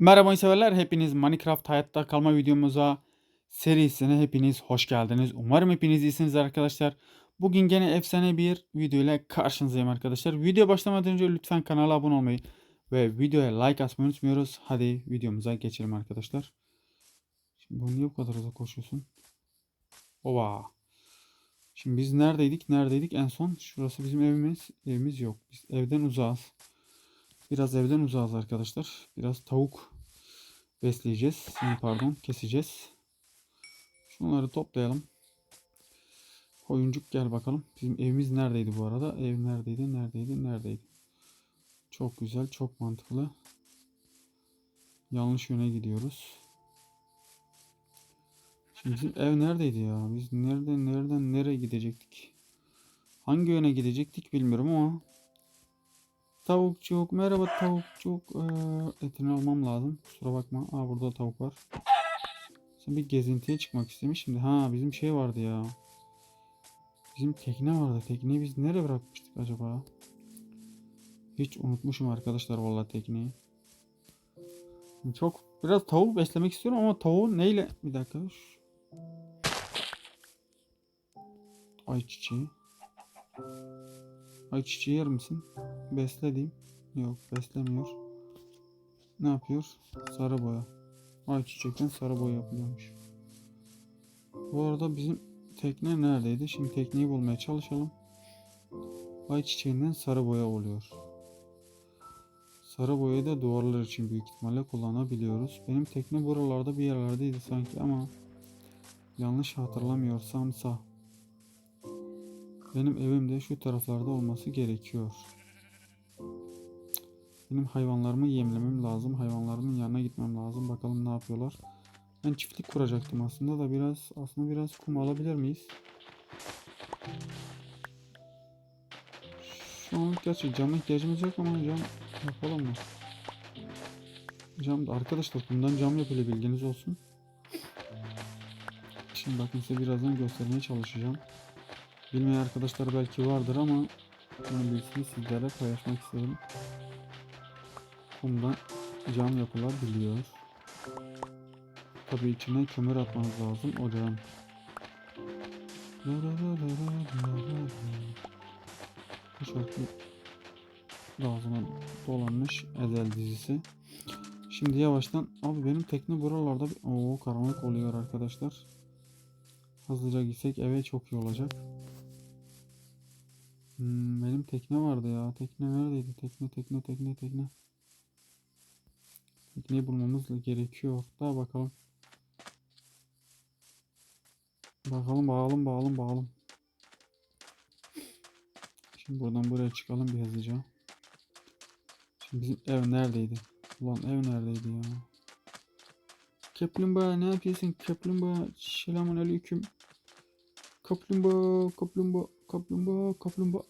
Merhaba severler. Hepiniz Minecraft hayatta kalma videomuza serisine hepiniz hoş geldiniz. Umarım hepiniz iyisiniz arkadaşlar. Bugün gene efsane bir video ile karşınızdayım arkadaşlar. Video başlamadan önce lütfen kanala abone olmayı ve videoya like atmayı unutmuyoruz. Hadi videomuza geçelim arkadaşlar. Şimdi bu niye bu kadar hızlı koşuyorsun? Ova. Şimdi biz neredeydik? Neredeydik? En son şurası bizim evimiz. Evimiz yok. Biz evden uzağız. Biraz evden uzağız arkadaşlar. Biraz tavuk besleyeceğiz. Pardon keseceğiz. Şunları toplayalım. Koyuncuk gel bakalım. Bizim evimiz neredeydi bu arada? Ev neredeydi? Neredeydi? Neredeydi? Çok güzel. Çok mantıklı. Yanlış yöne gidiyoruz. Şimdi bizim ev neredeydi ya? Biz nereden nereden nereye gidecektik? Hangi yöne gidecektik bilmiyorum ama Tavukçuk merhaba tavukçuk. Ee, etini almam lazım. Kusura bakma. Aa burada tavuk var. Sen bir gezintiye çıkmak istemiş şimdi. Ha bizim şey vardı ya. Bizim tekne vardı. Tekneyi biz nereye bırakmıştık acaba? Hiç unutmuşum arkadaşlar vallahi tekneyi. Çok biraz tavuk beslemek istiyorum ama tavuğu neyle? Bir dakika. Şu- Ayçiçeği Ayçiçeği yer misin? Besle diyeyim. Yok beslemiyor. Ne yapıyor? Sarı boya. Ayçiçekten sarı boya yapılıyormuş. Bu arada bizim tekne neredeydi? Şimdi tekneyi bulmaya çalışalım. Ayçiçeğinden sarı boya oluyor. Sarı boyayı da duvarlar için büyük ihtimalle kullanabiliyoruz. Benim tekne buralarda bir yerlerdeydi sanki ama yanlış hatırlamıyorsamsa benim evim de şu taraflarda olması gerekiyor. Benim hayvanlarımı yemlemem lazım. Hayvanlarımın yanına gitmem lazım. Bakalım ne yapıyorlar. Ben çiftlik kuracaktım aslında da biraz aslında biraz kum alabilir miyiz? Şu an gerçi cama ihtiyacımız yok ama cam yapalım mı? Cam da arkadaşlar bundan cam yapılıyor bilginiz olsun. Şimdi bakın size birazdan göstermeye çalışacağım. Bilmeyen arkadaşlar belki vardır ama bunu bilsin sizlerle paylaşmak istedim. Kumdan cam yapılabiliyor. Tabii içine kömür atmanız lazım ocağın. Bu şarkı ağzıma dolanmış Ezel dizisi. Şimdi yavaştan abi benim tekne buralarda bir Oo, karanlık oluyor arkadaşlar. Hızlıca gitsek eve çok iyi olacak. Hmm, benim tekne vardı ya. Tekne neredeydi? Tekne tekne tekne tekne. Tekneyi bulmamız gerekiyor. Daha bakalım. Bakalım bağalım bağalım bağalım. Şimdi buradan buraya çıkalım bir hızlıca. Şimdi bizim ev neredeydi? Ulan ev neredeydi ya? Kaplumbağa ne yapıyorsun? Kaplumbağa selamun aleyküm. Kaplumbağa kaplumbağa kaplumbağa kaplumbağa.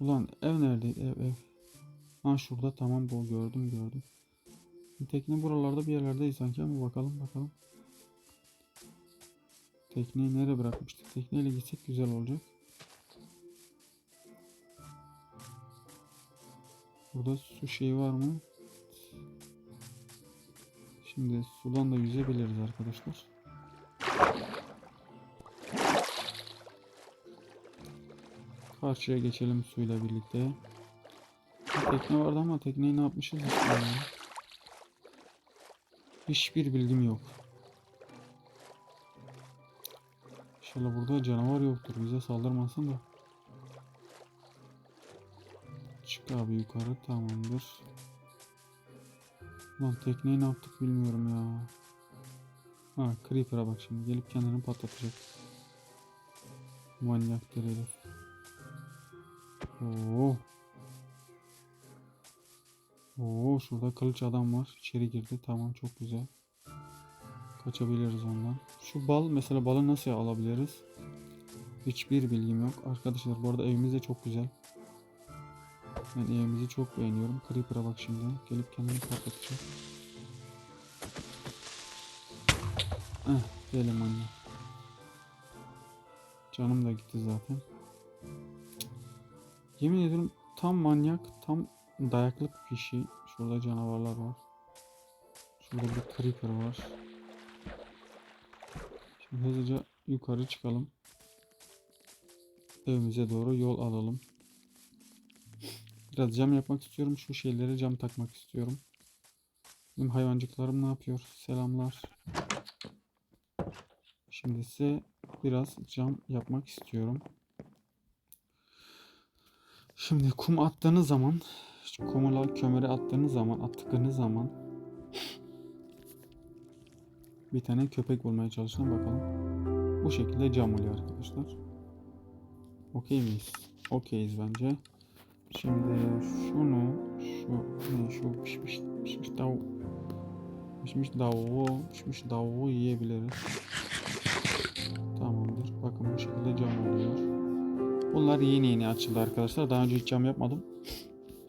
Ulan ev neredeydi? Ev ev. Ha şurada tamam bu gördüm gördüm. Tekne buralarda bir yerlerdeyiz sanki ama bakalım bakalım. Tekneyi nereye bırakmıştık? Tekneyle gitsek güzel olacak. Burada su şeyi var mı? Şimdi sudan da yüzebiliriz arkadaşlar. Karşıya geçelim suyla birlikte. Bir tekne vardı ama tekneyi ne yapmışız. Hiçbir bilgim yok. İnşallah burada canavar yoktur. Bize saldırmasın da. Çık abi yukarı tamamdır. Lan tekneyi ne yaptık bilmiyorum ya. Ha Creeper'a bak şimdi gelip kendini patlatacak. Manyaktır herif. Oo. Oo şurada kılıç adam var. İçeri girdi. Tamam çok güzel. Kaçabiliriz ondan. Şu bal mesela balı nasıl alabiliriz? Hiçbir bilgim yok. Arkadaşlar bu arada evimiz de çok güzel. Ben evimizi çok beğeniyorum. Creeper'a bak şimdi. Gelip kendini patlatacak. Eh gelin anne. Canım da gitti zaten. Yemin ediyorum tam manyak, tam dayaklık bir kişi. Şurada canavarlar var. Şurada bir creeper var. Şimdi hızlıca yukarı çıkalım. Evimize doğru yol alalım. Biraz cam yapmak istiyorum. Şu şeylere cam takmak istiyorum. Benim hayvancıklarım ne yapıyor? Selamlar. Şimdi ise biraz cam yapmak istiyorum. Şimdi kum attığınız zaman, kumula kömüre attığınız zaman, attıklarınız zaman bir tane köpek bulmaya çalışın bakalım. Bu şekilde cam oluyor arkadaşlar. Okey miyiz? Okeyiz bence. Şimdi şunu, şu ne şu pişmiş pişmiş tavuk pişmiş tavuğu, pişmiş tavuğu yiyebiliriz. Tamamdır. Bakın bu şekilde cam oluyor. Bunlar yeni yeni açıldı arkadaşlar. Daha önce hiç cam yapmadım.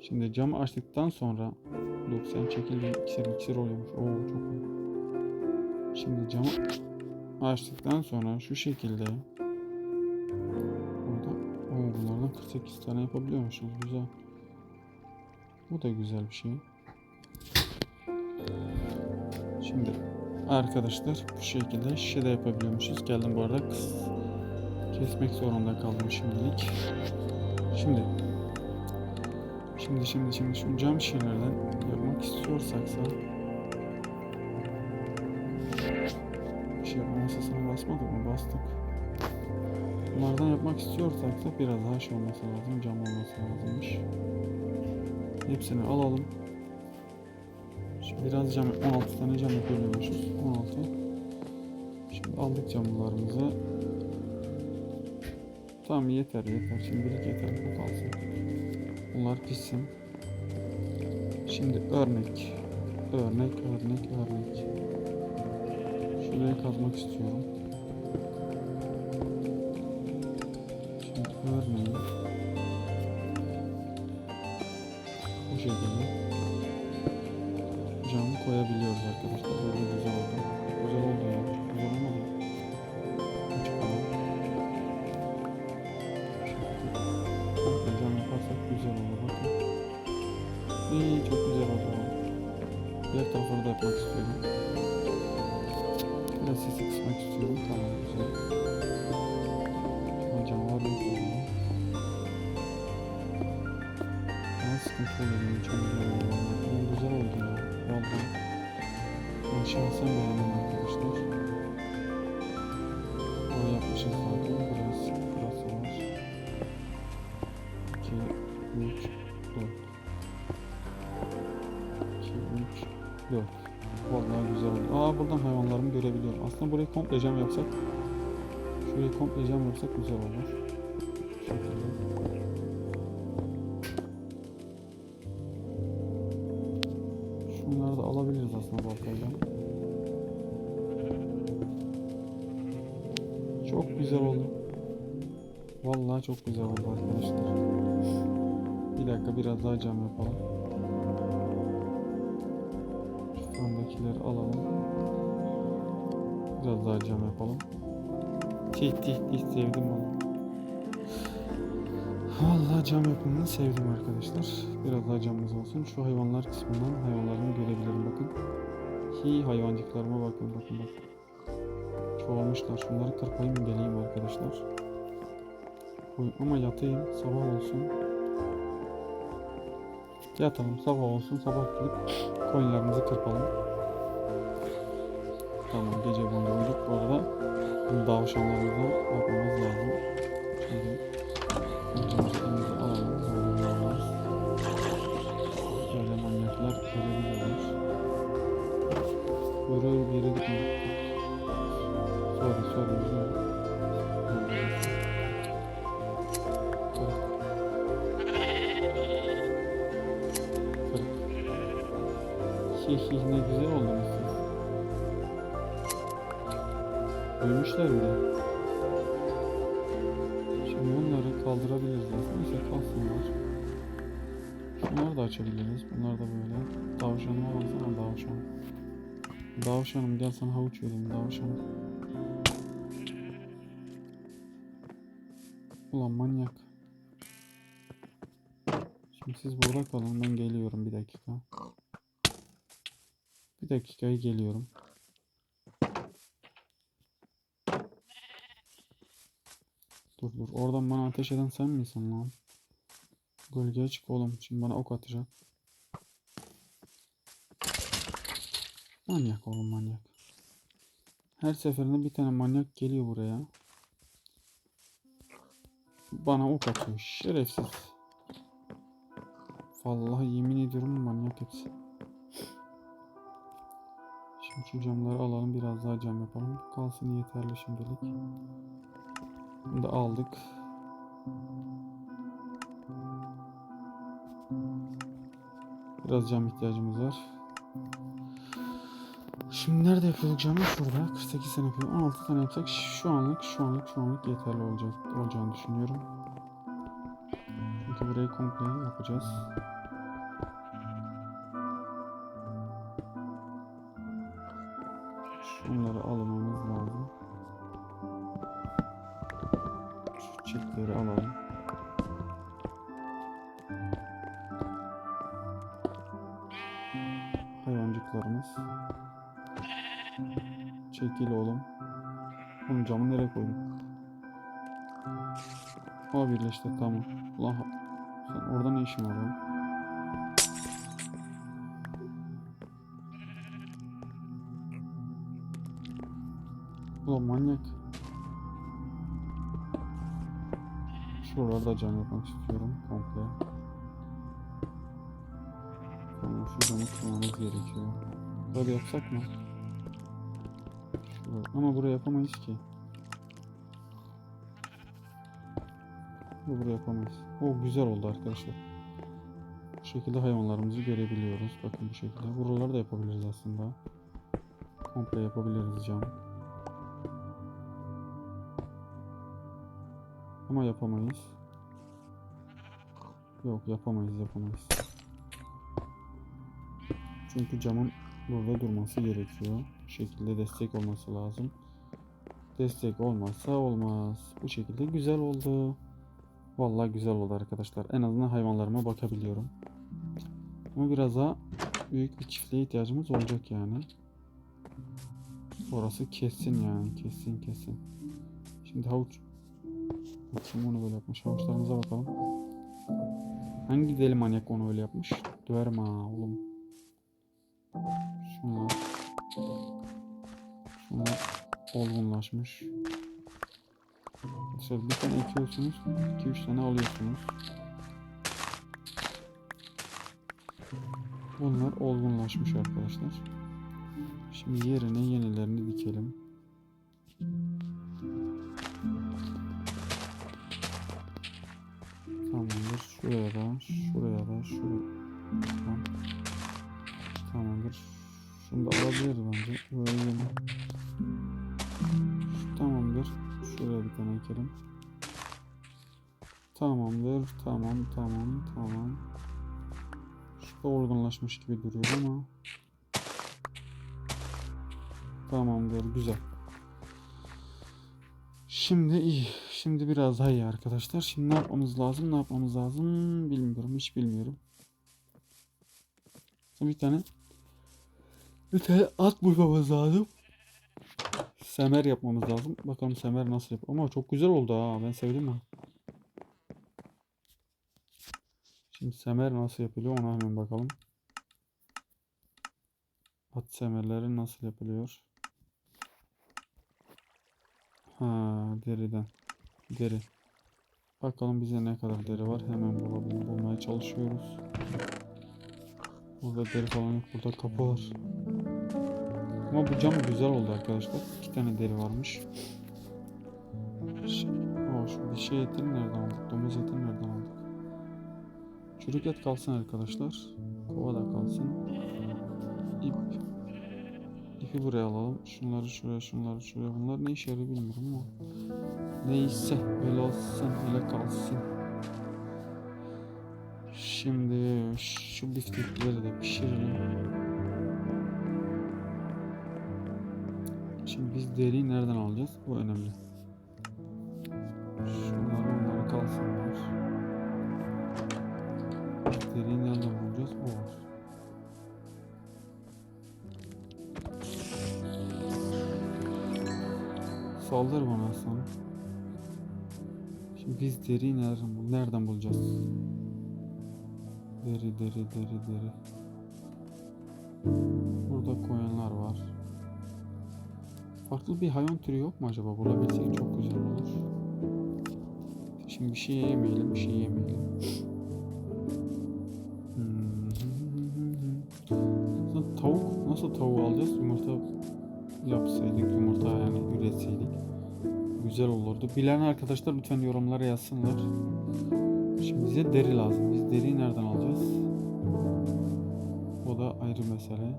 Şimdi camı açtıktan sonra Dur sen çekil bir iksir iksir oluyormuş. Oo çok iyi. Şimdi camı açtıktan sonra şu şekilde burada oo, bunlardan 48 tane yapabiliyormuşuz. Güzel. Bu da güzel bir şey. Şimdi arkadaşlar bu şekilde şişe de yapabiliyormuşuz. Geldim bu arada kesmek zorunda kaldım şimdilik. Şimdi şimdi şimdi şimdi şu cam şişelerden yapmak istiyorsaksa bir şey yapma masasına basmadık mı? Bastık. Bunlardan yapmak istiyorsak da biraz daha şey olması lazım. Cam olması lazımmış. Hepsini alalım. Şimdi biraz cam, 16 tane cam yapabiliyormuşuz. 16. Şimdi aldık camlarımızı. Tamam yeter yeter. Şimdilik yeter. Bu kalsın. Bunlar pişsin. Şimdi örnek. Örnek, örnek, örnek. Şuraya kazmak istiyorum. Şimdi örneğin Ben şahsen beğendim arkadaşlar. O yapmışız zaten. Biraz burası var. 2, 3, 4. 2, 3, 4. Vallahi güzel oldu. Aa buradan hayvanlarımı görebiliyorum. Aslında burayı komple cam yapsak. Şurayı komple cam yapsak güzel olur. Şu andakileri alalım. Biraz daha cam yapalım. Tih tih tih sevdim onu. Vallahi cam yapımını sevdim arkadaşlar. Biraz daha camımız olsun. Şu hayvanlar kısmından hayvanlarımı görebilirim bakın. Hi hayvancıklarıma bakın bakın bakın. Çoğalmışlar. Şunları kırpayım geleyim arkadaşlar. Ama yatayım sabah olsun. Yatalım sabah olsun sabah gidip koyunlarımızı kırpalım. Tamam gece boyunca uyuduk bu arada. Şimdi Davşanlarımıza bakmamız lazım. Şimdi elimize alalım. Olmaz. Böyle manyaklar görebiliyorlar. Buyur bir yere gitme. Sorry sorry üzülme. Kırık. Kırık. Hi hi ne güzel oldunuz siz. Büyümüşler bile. Şimdi bunları kaldırabiliriz. Neyse kalsınlar. Şunları da açabiliriz. Bunlar da böyle. Tavşanıma baksana tavşan. Tavşanım gel sana havuç vereyim tavşanım. Ulan manyak. Şimdi siz burada kalın ben geliyorum bir dakika. Bir dakikaya geliyorum. Dur dur. Oradan bana ateş eden sen misin lan? Gölgeye çık oğlum. Şimdi bana ok atacak. Manyak oğlum manyak. Her seferinde bir tane manyak geliyor buraya. Bana ok atıyor. Şerefsiz. Vallahi yemin ediyorum manyak hepsi. Şimdi şu camları alalım. Biraz daha cam yapalım. Kalsın yeterli şimdilik. Bunu da aldık. Biraz cam ihtiyacımız var. Şimdi nerede yapıyorduk camı? Şurada. 48 tane yapıyorduk. 16 tane yapsak şu anlık şu anlık şu anlık yeterli olacak olacağını düşünüyorum. Çünkü burayı komple yapacağız. Hayvancıklarımız. Çekil oğlum. Oğlum camı nereye koydun? Ha birleşti tamam. Ulan sen orada ne işin var lan? Ulan manyak. Şuralarda cam yapmak istiyorum komple. Kırmamız gerekiyor. Böyle yapsak mı? Ama buraya yapamayız ki. Bu buraya yapamayız. O güzel oldu arkadaşlar. Bu şekilde hayvanlarımızı görebiliyoruz. Bakın bu şekilde. Buraları da yapabiliriz aslında. Komple yapabiliriz cam. Ama yapamayız. Yok yapamayız yapamayız. Çünkü camın burada durması gerekiyor. Bu şekilde destek olması lazım. Destek olmazsa olmaz. Bu şekilde güzel oldu. Vallahi güzel oldu arkadaşlar. En azından hayvanlarıma bakabiliyorum. Ama biraz daha büyük bir çiftliğe ihtiyacımız olacak yani. Orası kesin yani. Kesin kesin. Şimdi havuç Kim onu böyle yapmış? Havuçlarımıza bakalım. Hangi deli manyak onu öyle yapmış? Döverim ha oğlum. Şunlar. Şunlar olgunlaşmış. Mesela bir tane ekiyorsunuz. 2-3 tane alıyorsunuz. Bunlar olgunlaşmış arkadaşlar. Şimdi yerine yenilerini dikelim. Tamamdır. Şuraya da, şuraya da, şuraya. Tamam. Şunu da alabiliriz bence. Şu Tamamdır. Şuraya bir tane ekelim. Tamamdır. Tamam, tamam, tamam. Şu da olgunlaşmış gibi duruyor ama. Tamamdır. Güzel. Şimdi iyi. Şimdi biraz daha iyi arkadaşlar. Şimdi ne yapmamız lazım? Ne yapmamız lazım? Bilmiyorum. Hiç bilmiyorum. Bir tane bir tane at bulmamız lazım. Semer yapmamız lazım. Bakalım semer nasıl yap. Ama çok güzel oldu ha. Ben sevdim ha. Şimdi semer nasıl yapılıyor ona hemen bakalım. At semerleri nasıl yapılıyor? Ha deriden. Deri. Bakalım bize ne kadar deri var. Hemen bulalım, bulmaya çalışıyoruz. Burada deri falan yok. Burada kapı var. Ama bu cam güzel oldu arkadaşlar. İki tane deri varmış. Ş- O şu dişi etini nereden aldık? Domuz etini nereden aldık? Çürük et kalsın arkadaşlar. Kova da kalsın. İp. İpi buraya alalım. Şunları şuraya, şunları şuraya. Bunlar ne işe yarıyor bilmiyorum ama. Neyse öyle olsun, öyle kalsın. Şimdi şu biftekleri de pişirelim. Şimdi biz deriyi nereden alacağız? Bu önemli. Şunlar onlara kalsınlar. Deriyi nereden bulacağız? O var. Saldır bana aslan. Şimdi biz deriyi nereden, nereden bulacağız? Deri, deri, deri, deri. Burada koyunlar var. Farklı bir hayvan türü yok mu acaba? Bulabilsek çok güzel olur. Şimdi bir şey yemeyelim, bir şey yemeyelim. Hmm. Tavuk, nasıl tavuğu alacağız? Yumurta yapsaydık, yumurta yani üretseydik güzel olurdu. Bilen arkadaşlar lütfen yorumlara yazsınlar. Şimdi bize deri lazım. Biz deriyi nereden alacağız? O da ayrı mesele.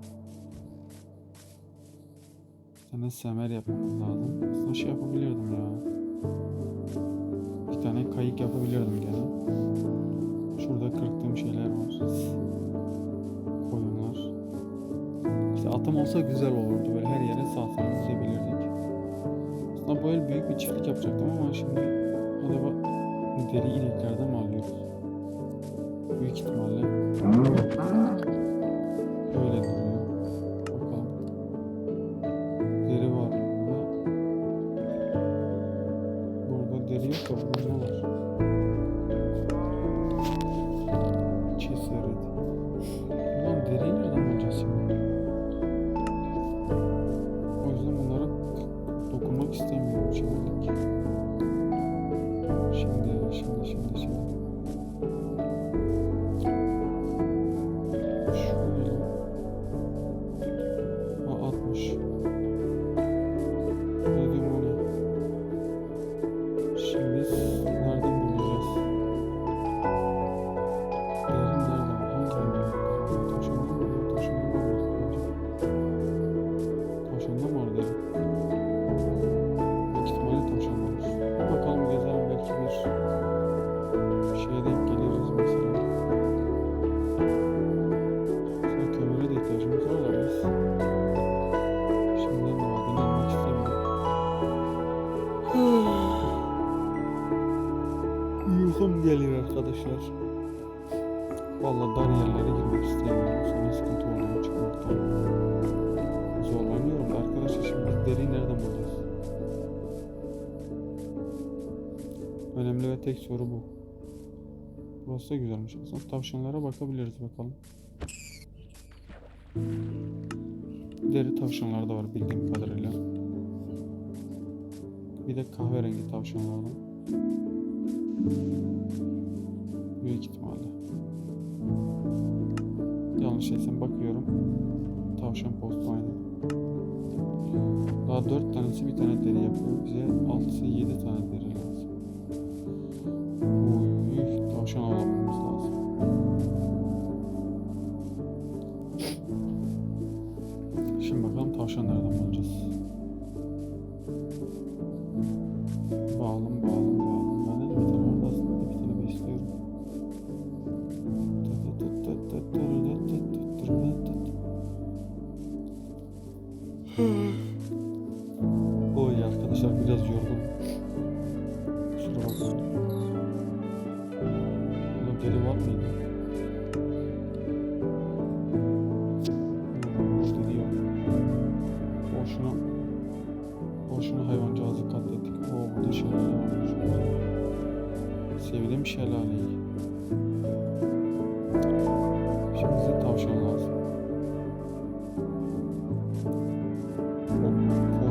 Sana semer yapmamız lazım. Aslında şey yapabilirdim ya. Bir tane kayık yapabilirdim gene. Şurada kırktığım şeyler var. Koyunlar. İşte atım olsa güzel olurdu. Böyle her yere sağ gidebilirdik. Aslında bu el büyük bir çiftlik yapacaktım ama şimdi acaba deri ineklerden mi alıyoruz? Büyük ihtimalle Uykum geliyor arkadaşlar. Vallahi dar yerlere girmek istemiyorum. Sonra sıkıntı oluyor çıkmaktan. Zorlanıyorum da arkadaşlar şimdi biz deriyi nereden bulacağız? Önemli ve tek soru bu. Burası da güzelmiş. Aslında tavşanlara bakabiliriz bakalım. Deri tavşanlar da var bildiğim kadarıyla. Bir de kahverengi tavşanlardan. Büyük ihtimalle. Yanlış değilsem bakıyorum. Tavşan postu aynı. Daha 4 tanesi bir tane deri yapıyor. Bize 6 7 tane deri lazım. Uy, tavşan avlamamız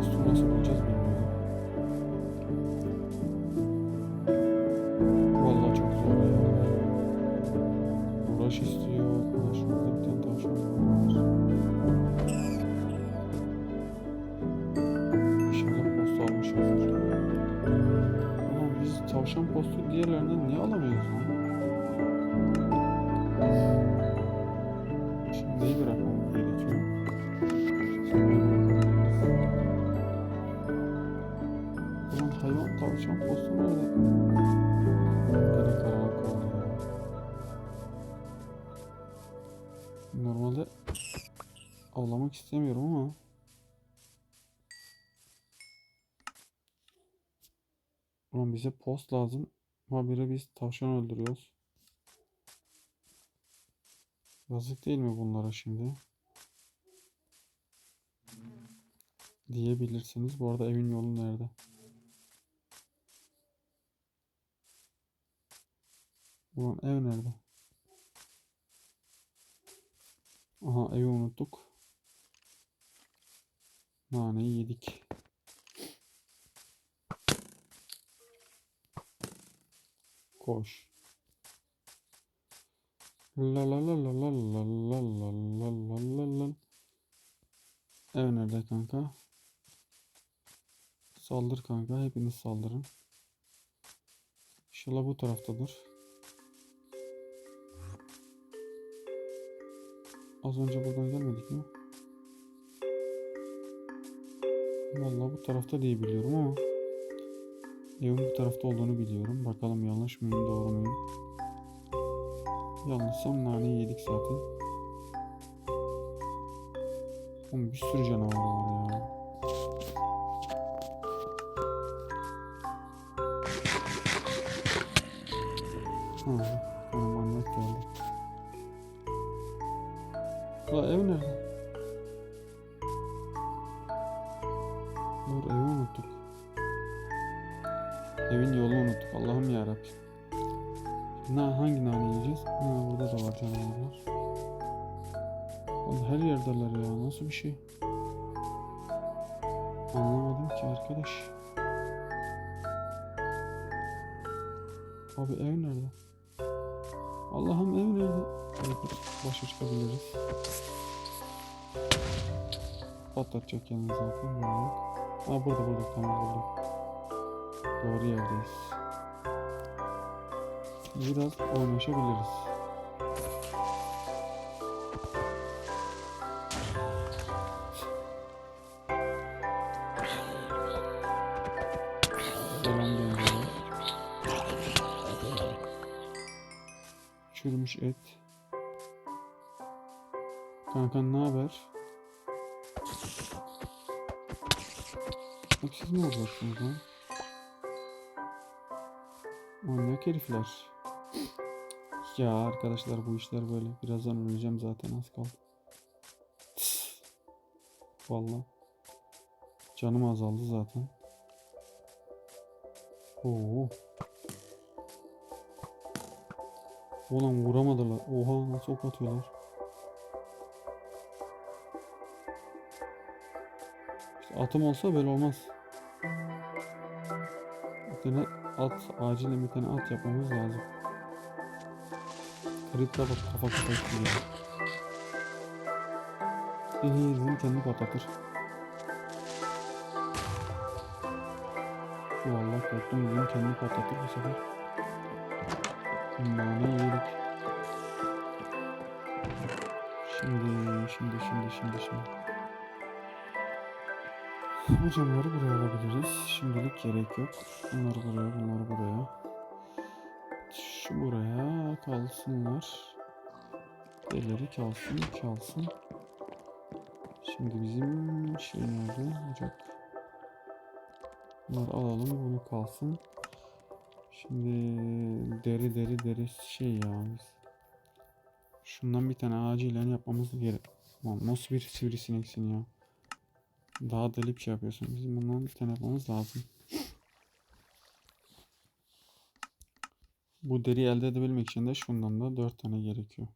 O postu nasıl bulacağız istemiyorum ama Ulan bize post lazım. Habire biz tavşan öldürüyoruz. Yazık değil mi bunlara şimdi? diyebilirsiniz. Bu arada evin yolu nerede? Ulan ev nerede? Aha evi unuttuk. Naneyi yedik. Koş. La la la la la la la la la la la la. Ev nerede kanka? Saldır kanka. Hepiniz saldırın. İnşallah bu taraftadır. Az önce buradan gelmedik mi? Vallahi bu tarafta diye biliyorum ama evin bu tarafta olduğunu biliyorum. Bakalım yanlış mıyım doğru muyum? Yanlışsam naneyi yedik zaten. Oğlum bir sürü canavar var ya. Abi ev nerede? Allah'ım ev nerede? Evet, başa çıkabiliriz. Patlatacak kendini zaten. Manyak. Aa burada burada tamam buldum. Doğru yerdeyiz. Biraz oynaşabiliriz. Et. Kanka ne haber? Bak siz ne olacaksınız lan? Manyak herifler. Ya arkadaşlar bu işler böyle. Birazdan öleceğim zaten az kaldı. Vallahi. Canım azaldı zaten. Oo. Ulan vuramadılar. Oha nasıl ok atıyorlar. İşte atım olsa böyle olmaz. Bir tane at, acilen bir tane at yapmamız lazım. Kripta bak kafa kafa gidiyor. Ehe bizim kendi patlatır. Vallahi korktum bizim kendi patlatır bu sefer. Nane yedik. Şimdi, şimdi, şimdi, şimdi, şimdi. Bu camları buraya alabiliriz. Şimdilik gerek yok. Bunları buraya, bunları buraya. Şu buraya kalsınlar. Elleri kalsın, kalsın. Şimdi bizim şey nerede? Ocak. Alalım, bunu kalsın. Şimdi deri deri deri şey ya biz. Şundan bir tane acilen yapmamız gerek. Lan nasıl bir sivrisineksin ya. Daha deli bir şey yapıyorsun. Bizim bundan bir tane yapmamız lazım. Bu deriyi elde edebilmek için de şundan da 4 tane gerekiyor.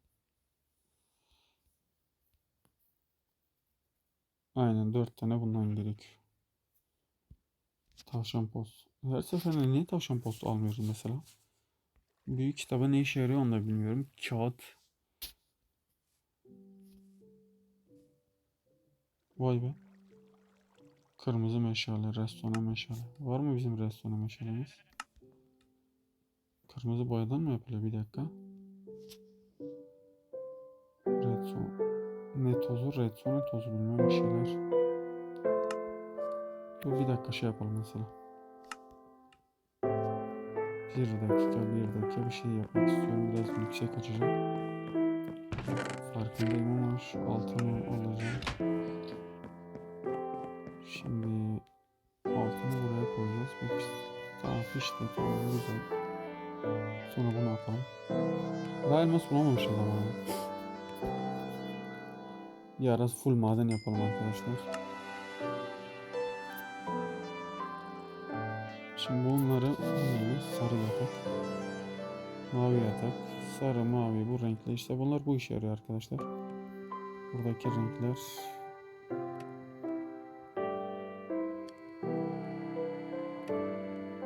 Aynen 4 tane bundan gerekiyor. Tavşan post. Her seferinde niye tavşan postu almıyoruz mesela? Büyük kitaba ne işe yarıyor onu da bilmiyorum. Kağıt. Vay be. Kırmızı meşale, restoran meşale. Var mı bizim restoran meşalemiz? Kırmızı boyadan mı yapılıyor? Bir dakika. Redstone. Ne tozu? Redstone tozu bilmem bir şeyler. Dur bir dakika şey yapalım mesela. Bir dakika, bir dakika bir şey yapmak istiyorum. Biraz yüksek açacağım. Farkındayım ama şu altını alacağım. Şimdi altını buraya koyacağız. Bu. Tamam işte tamam güzel. Sonra bunu yapalım. Daha elmas bulamamışız ama. Bir ara full maden yapalım arkadaşlar. Şimdi bunları neymiş? Sarı yatak. Mavi yatak. Sarı, mavi bu renkli. İşte bunlar bu işe yarıyor arkadaşlar. Buradaki renkler.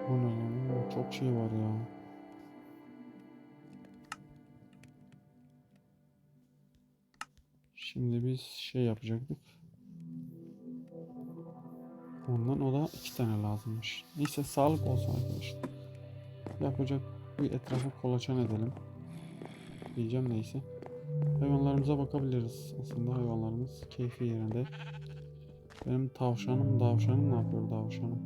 Bu ne Çok şey var ya. Şimdi biz şey yapacaktık. Ondan o da iki tane lazımmış. Neyse sağlık olsun arkadaşlar. Yapacak bir etrafı kolaçan edelim. Diyeceğim neyse. Hayvanlarımıza bakabiliriz. Aslında hayvanlarımız keyfi yerinde. Benim tavşanım, tavşanım ne yapıyor tavşanım?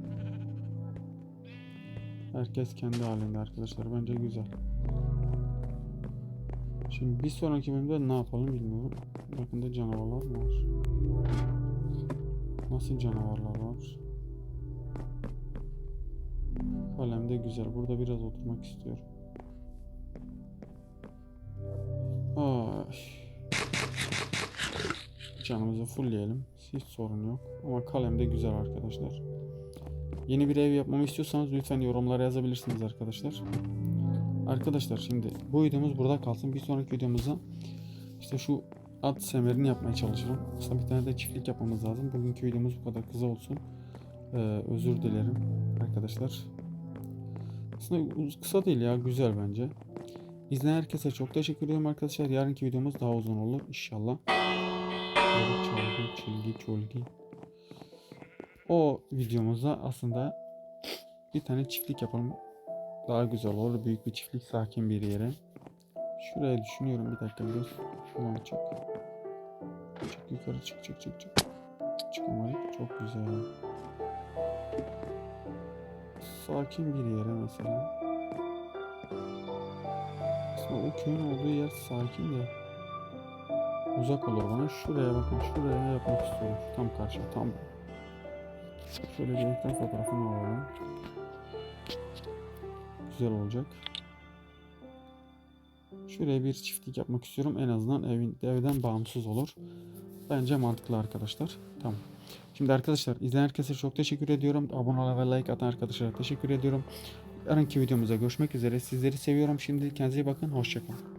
Herkes kendi halinde arkadaşlar. Bence güzel. Şimdi bir sonraki bölümde ne yapalım bilmiyorum. Yakında canavarlar mı var? Nasıl canavarlar var? Kalem de güzel. Burada biraz oturmak istiyorum. Ay. Canımızı fullleyelim. Hiç sorun yok. Ama kalem de güzel arkadaşlar. Yeni bir ev yapmamı istiyorsanız lütfen yorumlara yazabilirsiniz arkadaşlar. Arkadaşlar şimdi bu videomuz burada kalsın. Bir sonraki videomuzda işte şu at semerini yapmaya çalışırım. Aslında bir tane de çiftlik yapmamız lazım. Bugünkü videomuz bu kadar kısa olsun. Ee, özür dilerim arkadaşlar. Aslında kısa değil ya güzel bence. İzleyen herkese çok teşekkür ederim arkadaşlar. Yarınki videomuz daha uzun olur inşallah. Çalgı, çilgi, çolgi. O videomuzda aslında bir tane çiftlik yapalım. Daha güzel olur. Büyük bir çiftlik, sakin bir yere. Şuraya düşünüyorum bir dakika biraz. Şuradan çık. Çık yukarı çık çık çık çık. Çıkamadık. Çok güzel. Sakin bir yere mesela. Aslında o köyün olduğu yer sakin de uzak olur bana. Şuraya bakın. Şuraya yapmak istiyorum. Şu tam karşı. Tam. Şöyle bir ekran fotoğrafını alalım. Güzel olacak. Şuraya bir çiftlik yapmak istiyorum. En azından evin, evden bağımsız olur. Bence mantıklı arkadaşlar. Tamam. Şimdi arkadaşlar izleyen herkese çok teşekkür ediyorum. Abone olan ve like atan arkadaşlara teşekkür ediyorum. Yarınki videomuzda görüşmek üzere. Sizleri seviyorum. Şimdi kendinize iyi bakın. Hoşçakalın.